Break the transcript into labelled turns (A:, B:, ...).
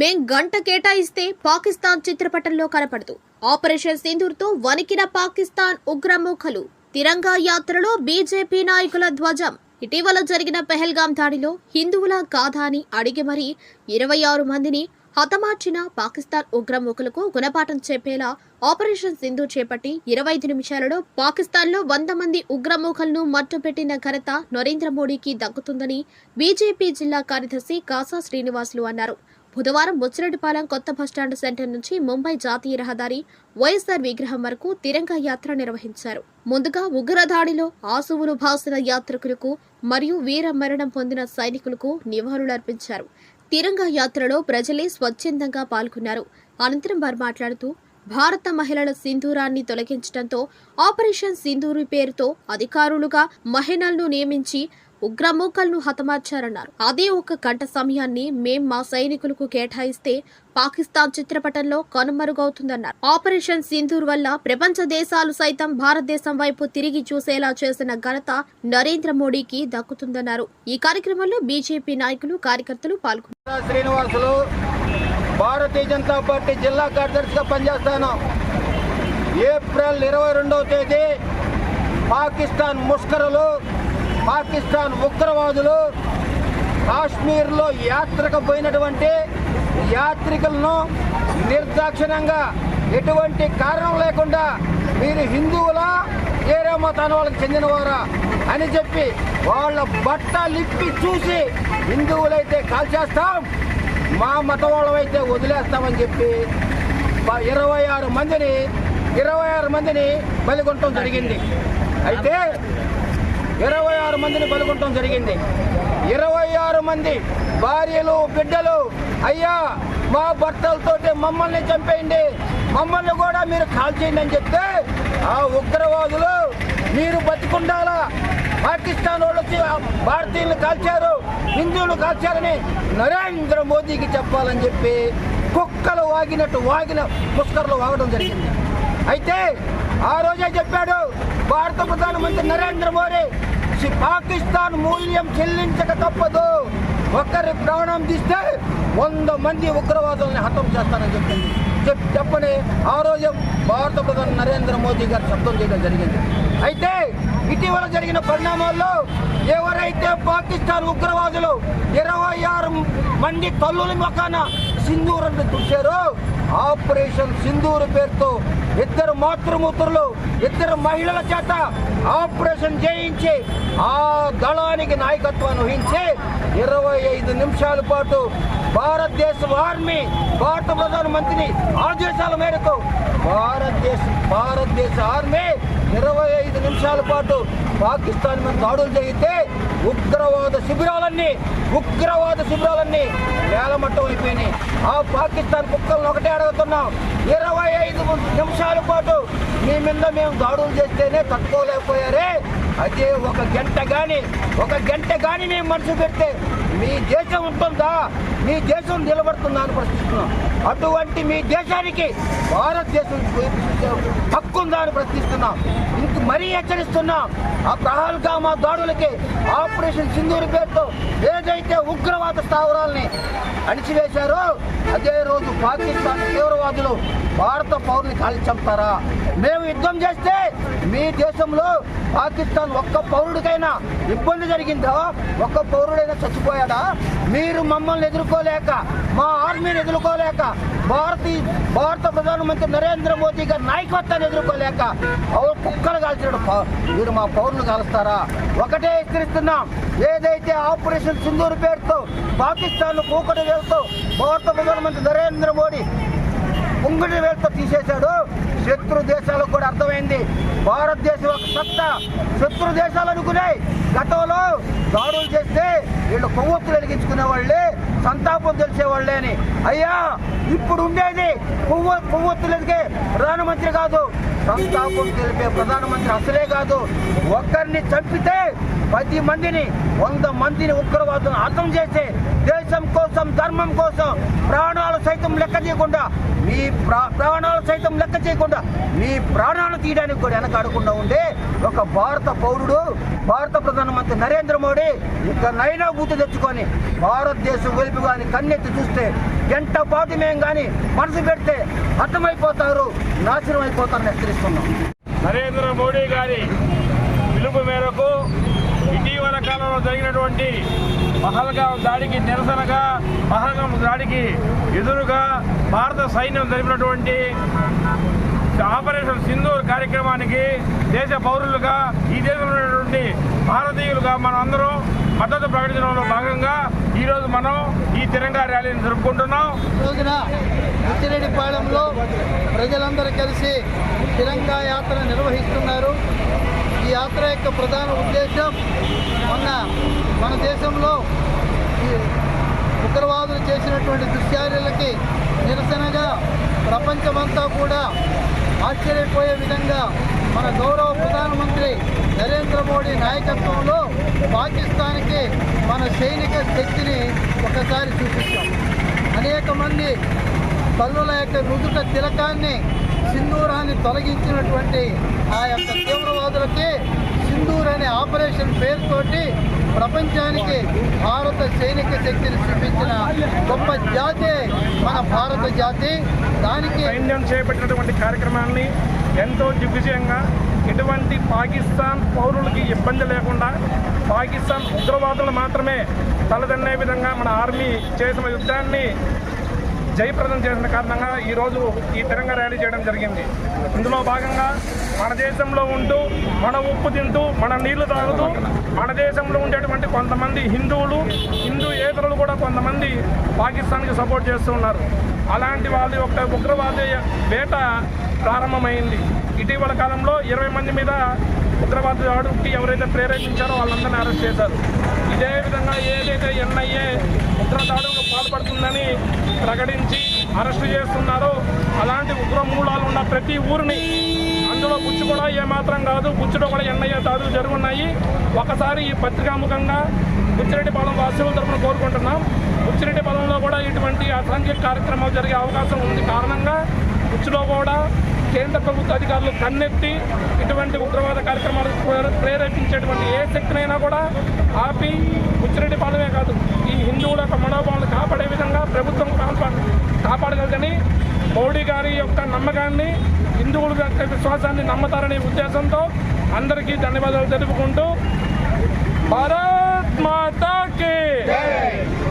A: మేం గంట కేటాయిస్తే పాకిస్తాన్ చిత్రపటంలో కనపడదు. ఆపరేషన్ సింధూర్తో వణికిన పాకిస్తాన్ ఉగ్రమూఖలు. తిరంగా యాత్రలో బీజేపీ నాయకుల ధ్వజం. ఇటీవల జరిగిన పెహల్గాం దాడిలో హిందువుల కాదా అని అడిగి మరీ ఇరవై ఆరు మందిని హతమార్చిన పాకిస్తాన్ ఉగ్రమూకలకు గుణపాఠం చెప్పేలా ఆపరేషన్ సింధు చేపట్టి ఇరవై ఐదు నిమిషాలలో పాకిస్తాన్లో వంద మంది ఉగ్రమూకలను మట్టుపెట్టిన ఘనత నరేంద్ర మోడీకి దక్కుతుందని బీజేపీ జిల్లా కార్యదర్శి కాసా శ్రీనివాసులు అన్నారు. బుధవారం ముచ్చిరెడ్డిపాలెం కొత్త బస్టాండ్ సెంటర్ నుంచి ముంబై జాతీయ రహదారి వైఎస్ఆర్ విగ్రహం వరకు తిరంగా యాత్ర నిర్వహించారు. ముందుగా ఉగ్రదాడిలో ఆశువులు ఆసువులు భాసిన యాత్రికులకు మరియు వీర మరణం పొందిన సైనికులకు నివాళులర్పించారు తిరంగా యాత్రలో ప్రజలే స్వచ్ఛందంగా పాల్గొన్నారు. అనంతరం వారు మాట్లాడుతూ భారత మహిళల సింధూరాన్ని తొలగించడంతో ఆపరేషన్ సింధూరి పేరుతో అధికారులుగా మహిళలను నియమించి ఉగ్రమూకలను హతమార్చారన్నారు. అదే ఒక గంట సమయాన్ని మేం మా సైనికులకు కేటాయిస్తే పాకిస్తాన్ చిత్రపటంలో కనుమరుగవుతుందన్నారు. ఆపరేషన్ సింధూర్ వల్ల ప్రపంచ దేశాలు సైతం భారతదేశం వైపు తిరిగి చూసేలా చేసిన ఘనత నరేంద్ర మోడీకి దక్కుతుందన్నారు. ఈ కార్యక్రమంలో బీజేపీ నాయకులు కార్యకర్తలు పాల్గొన్నారు.
B: శ్రీనివాసులు భారతీయ జనతా పార్టీ జిల్లా కార్యదర్శిగా పనిచేస్తాను. ఏప్రిల్ ఇరవై రెండవ తేదీ పాకిస్తాన్ ముష్కరులు పాకిస్తాన్ ఉగ్రవాదులు కాశ్మీర్లో యాత్రకు పోయినటువంటి యాత్రికులను నిర్దాక్షిణ్యంగా ఎటువంటి కారణం లేకుండా మీరు హిందువులా ఏరే మతాన్ని వాళ్ళకి చెందినవారా అని చెప్పి వాళ్ళ బట్టలిప్పి చూసి హిందువులైతే కాల్చేస్తాం మా మత వాళ్ళమైతే వదిలేస్తామని చెప్పి ఇరవై ఆరు మందిని ఇరవై ఆరు మందిని బలిగొట్టడం జరిగింది. అయితే ఇరవై ఆరు మందిని బలిగొట్టడం జరిగింది. ఇరవై ఆరు మంది భార్యలు బిడ్డలు అయ్యా మా భర్తలతోటి మమ్మల్ని చంపేయండి. మమ్మల్ని కూడా మీరు కాల్చేయండి అని చెప్తే ఆ ఉగ్రవాదులు మీరు బతికుండాలా? పాకిస్తాన్ వాళ్ళు వచ్చి ఆ భారతీయులు కాల్చారు హిందువులు కాల్చారని నరేంద్ర మోదీకి చెప్పాలని చెప్పి కుక్కలు వాగినట్టు వాగిన పుష్కర్లు వాగడం జరిగింది. అయితే ఆ రోజే చెప్పాడు భారత ప్రధానమంత్రి నరేంద్ర మోడీ పాకిస్తాన్ మూల్యం చెల్లించక తప్పదు. ఒకరి ప్రాణం తీస్తే వంద మంది ఉగ్రవాదుల్ని హతం చేస్తానని చెప్పింది. చెప్ చెప్పని ఆ రోజు భారత ప్రధాని నరేంద్ర మోదీ గారు శబ్దం చేయడం జరిగింది. అయితే ఇటీవల జరిగిన పరిణామాల్లో ఎవరైతే పాకిస్తాన్ ఉగ్రవాదులు ఇరవై ఆరు మంది తల్లుల మొకాన సింధూరాన్ని తుడిచారో ఆపరేషన్ సింధూరు పేరుతో ఇద్దరు మాతృమూర్తులు ఇద్దరు మహిళల చేత ఆపరేషన్ చేయించి ఆ దళానికి నాయకత్వాన్ని వహించి ఇరవై ఐదు నిమిషాల పాటు భారతదేశం ఆర్మీ భారత ప్రధానమంత్రిని ఆదేశాల మేరకు భారతదేశ భారతదేశ ఆర్మీ ఇరవై నిమిషాల పాటు పాకిస్తాన్ మీద దాడులు జరిగితే ఉగ్రవాద శిబిరాలన్నీ ఉగ్రవాద శిబిరాలన్నీ నేలమట్టం అయిపోయినాయి. ఆ పాకిస్తాన్ కుక్కలను ఒకటే అడుగుతున్నాం. ఇరవై ఐదు నిమిషాల పాటు మీ మీద మేము దాడులు చేస్తేనే తట్టుకోలేకపోయారే. అదే ఒక గంట కానీ ఒక గంట కానీ మేము మనసు పెడితే మీ దేశం ఉంటుందా? మీ దేశం నిలబడుతుందా అని ప్రశ్నిస్తున్నాం. అటువంటి మీ దేశానికి భారతదేశం హక్కు ఉందా అని ప్రశ్నిస్తున్నాం. ఇంక మరీ హెచ్చరిస్తున్నాం. ఆ ప్రహల్గామా దాడులకి ఆపరేషన్ సింధూరి పేరుతో ఏదైతే ఉగ్రవాద స్థావరాల్ని అణిచివేశారో అదే రోజు పాకిస్తాన్ తీవ్రవాదులు భారత పౌరుని కాల్చి చంపుతారా? మేము యుద్ధం చేస్తే మీ దేశంలో పాకిస్తాన్ ఒక్క పౌరుడికైనా ఇబ్బంది జరిగిందా? ఒక్క పౌరుడైనా చచ్చిపోయాడా? మీరు మమ్మల్ని ఎదుర్కోలేక మా ఆర్మీని ఎదుర్కోలేక భారతీయ భారత ప్రధానమంత్రి నరేంద్ర మోదీ గారి నాయకత్వాన్ని ఎదుర్కోలేక కుక్కలు కాల్చినట్టు మీరు మా పౌరులు కాలుస్తారా? ఒకటే హెచ్చరిస్తున్నాం. ఏదైతే ఆపరేషన్ సింధూరు పేరుతో పాకిస్తాన్ కూకటి వేలుతో భారత ప్రధానమంత్రి నరేంద్ర మోడీ ఉంగటి వేలతో తీసేశాడు శత్రు దేశాలకు కూడా అర్థమైంది. భారతదేశం ఒక సత్తా. శత్రు దేశాలు అనుకున్నాయి గతంలో దాడులు చేస్తే వీళ్ళు కొవ్వొత్తులు వెలిగించుకునే వాళ్ళే సంతాపం తెలిసే వాళ్ళే అని. అయ్యా ఇప్పుడు ఉండేది కొవ్వ కొవ్వొత్తులు ఎదిగే ప్రధానమంత్రి కాదు. సంతాపం తెలిపే ప్రధానమంత్రి అసలే కాదు. ఒక్కరిని చంపితే పది మందిని వంద మందిని ఉగ్రవాదులను అర్థం చేసే దేశం కోసం ధర్మం కోసం ప్రాణాలు సైతం లెక్క చేయకుండా మీ ప్రా- ప్రాణాలు సైతం లెక్క చేయకుండా మీ ప్రాణాలు తీయడానికి కూడా వెనకాడకుండా ఉండే ఒక భారత పౌరుడు భారత ప్రధానమంత్రి నరేంద్ర మోడీ ఇక నైనా తెచ్చుకొని భారతదేశం వెలుపు కానీ కన్నెత్తి చూస్తే గంట పాటు మేము కానీ మనసు పెడితే అర్థమైపోతారు నాశనం అయిపోతారని హెచ్చరిస్తున్నాం.
C: నరేంద్ర మోడీ గారి పిలుపు మేరకు కాలంలో జరిగినటువంటి పహల్గాం దాడికి నిరసనగా పహల్గాం దాడికి ఎదురుగా భారత సైన్యం జరిపినటువంటి ఆపరేషన్ సింధూర్ కార్యక్రమానికి దేశ పౌరులుగా ఈ దేశంలో ఉన్నటువంటి భారతీయులుగా మనం అందరం మద్దతు ప్రకటించడంలో భాగంగా ఈరోజు మనం ఈ తిరంగా ర్యాలీని జరుపుకుంటున్నాం.
D: రోజున ఉచ్చిరెడ్డిపాళెంలో ప్రజలందరూ కలిసి తిరంగా యాత్ర నిర్వహిస్తున్నారు. ఈ యాత్ర యొక్క ప్రధాన ఉద్దేశం మొన్న మన దేశంలో ఈ ఉగ్రవాదులు చేసినటువంటి దుశ్చార్యులకి నిరసనగా ప్రపంచమంతా కూడా ఆశ్చర్యపోయే విధంగా మన గౌరవ ప్రధానమంత్రి నరేంద్ర మోడీ నాయకత్వంలో పాకిస్తాన్కి మన సైనిక శక్తిని ఒకసారి చూపిస్తాం. అనేక మంది తల్లుల యొక్క రుదుట తిలకాన్ని సింధూరాన్ని తొలగించినటువంటి ఆ యొక్క తీవ్రవాదులకి సింధూర్ అనే ఆపరేషన్ పేరుతోటి ప్రపంచానికి భారత సైనిక శక్తిని చూపించిన గొప్ప జాతి మన భారత జాతి. దానికి
C: సైన్యం చేపట్టినటువంటి కార్యక్రమాన్ని ఎంతో దిగ్విజయంగా ఎటువంటి పాకిస్తాన్ పౌరులకి ఇబ్బంది లేకుండా పాకిస్తాన్ ఉగ్రవాదులు మాత్రమే తలదన్నే విధంగా మన ఆర్మీ చేసిన యుద్ధాన్ని జయప్రదం చేసిన కారణంగా ఈరోజు ఈ తిరంగ ర్యాలీ చేయడం జరిగింది. ఇందులో భాగంగా మన దేశంలో ఉంటూ మన ఉప్పు తింటూ మన నీళ్ళు తాగుతూ మన దేశంలో ఉండేటువంటి కొంతమంది హిందువులు హిందూ ఏతరులు కూడా కొంతమంది పాకిస్తాన్కి సపోర్ట్ చేస్తూ ఉన్నారు. అలాంటి వాళ్ళు ఒక ఉగ్రవాద వేట ప్రారంభమైంది. ఇటీవల కాలంలో ఇరవై మంది మీద ఉగ్రవాద దాడుకి ఎవరైతే ప్రేరేపించారో వాళ్ళందరినీ అరెస్ట్ చేశారు. ఇదే విధంగా ఏదైతే ఎన్ఐఏ ఉగ్రదాడులకు పాల్పడుతుందని ప్రకటించి అరెస్టు చేస్తున్నారో అలాంటి ఉగ్ర మూలాలు ఉన్న ప్రతి ఊరిని అందులో బుచ్చు కూడా ఏమాత్రం కాదు బుచ్చులో కూడా ఎన్ఐఏ దాడులు జరుగున్నాయి. ఒకసారి ఈ పత్రికాముఖంగా బుచ్చిరెడ్డిపాలెం వాసుల తరఫున కోరుకుంటున్నాం. బుచ్చిరెడ్డిపాలెంలో కూడా ఇటువంటి అసాంఘిక కార్యక్రమాలు జరిగే అవకాశం ఉంది. కారణంగా ఉచ్చులో కూడా కేంద్ర ప్రభుత్వ అధికారులు కన్నెత్తి ఇటువంటి ఉగ్రవాద కార్యక్రమాలు ప్రేరేపించేటువంటి ఏ శక్తినైనా కూడా ఆపి బుచ్చిరెడ్డిపాలెమే కాదు ఈ హిందువుల యొక్క మనోభావాలు కాపాడే విధంగా ప్రభుత్వం కాపాడగలదని మోడీ గారి యొక్క నమ్మకాన్ని హిందువుల యొక్క విశ్వాసాన్ని నమ్మతారనే ఉద్దేశంతో అందరికీ ధన్యవాదాలు తెలుపుకుంటూ భారత్ మాతాకి!